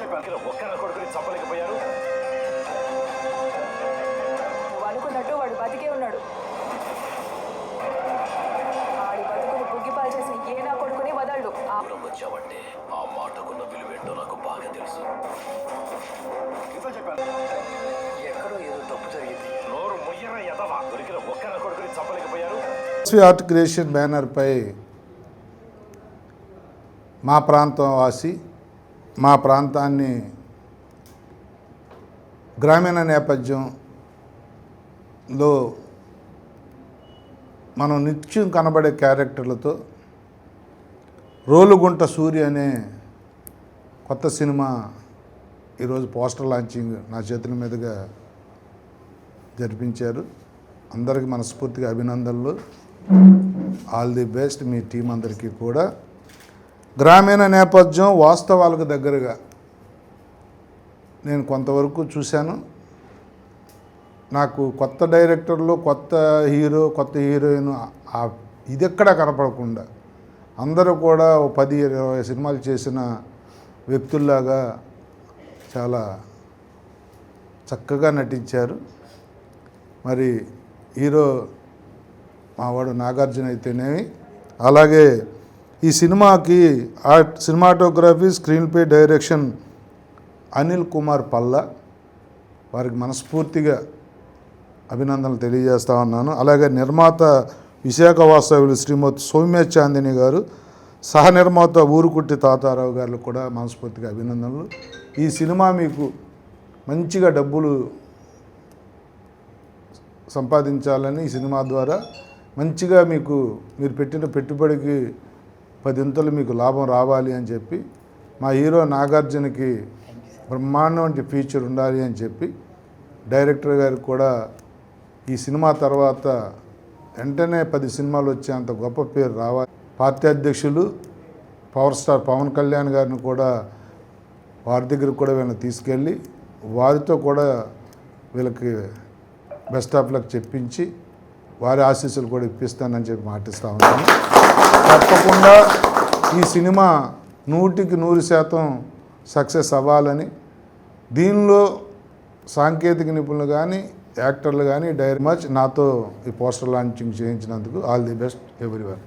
చెప్పాను ఒక్కన కొడుకుని చంపలేకపోయారు. నువ్వు అనుకున్నట్టు వాడు బతికే ఉన్నాడు. ఆడి బతుకుని బుగ్గిపాలు చేసిన ఏ నా కొడుకుని వదలడు. ఆ దూరం వచ్చావంటే ఆ మాటకున్న విలువేంటో నాకు బాగా తెలుసు. ఇంట్లో చెప్పాను ఎక్కడో ఏదో తప్పు జరిగింది. నోరు ముయ్యర ఎదవా? దొరికిన ఒక్కన కొడుకుని చంపలేకపోయారు. ఎస్వి ఆర్ట్ క్రియేషన్ బ్యానర్పై మా ప్రాంతం వాసి మా ప్రాంతాన్ని గ్రామీణ నేపథ్యంలో మనం నిత్యం కనబడే క్యారెక్టర్లతో రోలుగుంట సూర్య అనే కొత్త సినిమా ఈరోజు పోస్టర్ లాంచింగ్ నా చేతుల మీదుగా జరిపించారు. అందరికీ మనస్ఫూర్తిగా అభినందనలు. ఆల్ ది బెస్ట్ మీ టీం అందరికీ కూడా. గ్రామీణ నేపథ్యం వాస్తవాలకు దగ్గరగా నేను కొంతవరకు చూశాను. నాకు కొత్త డైరెక్టర్లు కొత్త హీరో కొత్త హీరోయిన్ ఇది ఇదెక్కడా కనపడకుండా అందరూ కూడా పది ఇరవై సినిమాలు చేసిన వ్యక్తుల్లాగా చాలా చక్కగా నటించారు. మరి హీరో మావాడు నాగార్జున అయితేనేమి అలాగే ఈ సినిమాకి art cinematography screenplay direction Anil Kumar Palla. వారికి మనస్ఫూర్తిగా అభినందనలు తెలియజేస్తా ఉన్నాను. అలాగే నిర్మాత విశాఖ వాస్తవ్యులు శ్రీమతి సౌమ్య చాందిని గారు సహ నిర్మాత ఊరుకుట్టి తాతారావు గారు కూడా మనస్ఫూర్తిగా అభినందనలు. ఈ సినిమా మీకు మంచిగా డబ్బులు సంపాదించాలని ఈ సినిమా ద్వారా మంచిగా మీకు మీరు పెట్టిన పెట్టుబడికి పదింతలు మీకు లాభం రావాలి అని చెప్పి మా హీరో నాగార్జునకి బ్రహ్మాండం వంటి ఫీచర్ ఉండాలి అని చెప్పి డైరెక్టర్ గారికి కూడా ఈ సినిమా తర్వాత వెంటనే పది సినిమాలు వచ్చే అంత గొప్ప పేరు రావాలి. పార్టీ అధ్యక్షులు పవర్ స్టార్ పవన్ కళ్యాణ్ గారిని కూడా వారి దగ్గరికి కూడా వీళ్ళని తీసుకెళ్ళి వారితో కూడా వీళ్ళకి బెస్ట్ ఆఫ్ లక్ చెప్పించి వారి ఆశీస్సులు కూడా ఇప్పిస్తానని చెప్పి మాటిస్తూ ఉన్నాను. తప్పకుండా ఈ సినిమా నూటికి నూరు శాతం సక్సెస్ అవ్వాలని దీనిలో సాంకేతిక నిపుణులు కానీ యాక్టర్లు కానీ డైరీ మచ్ నాతో ఈ పోస్టర్ లాంచింగ్ చేయించినందుకు all the best every one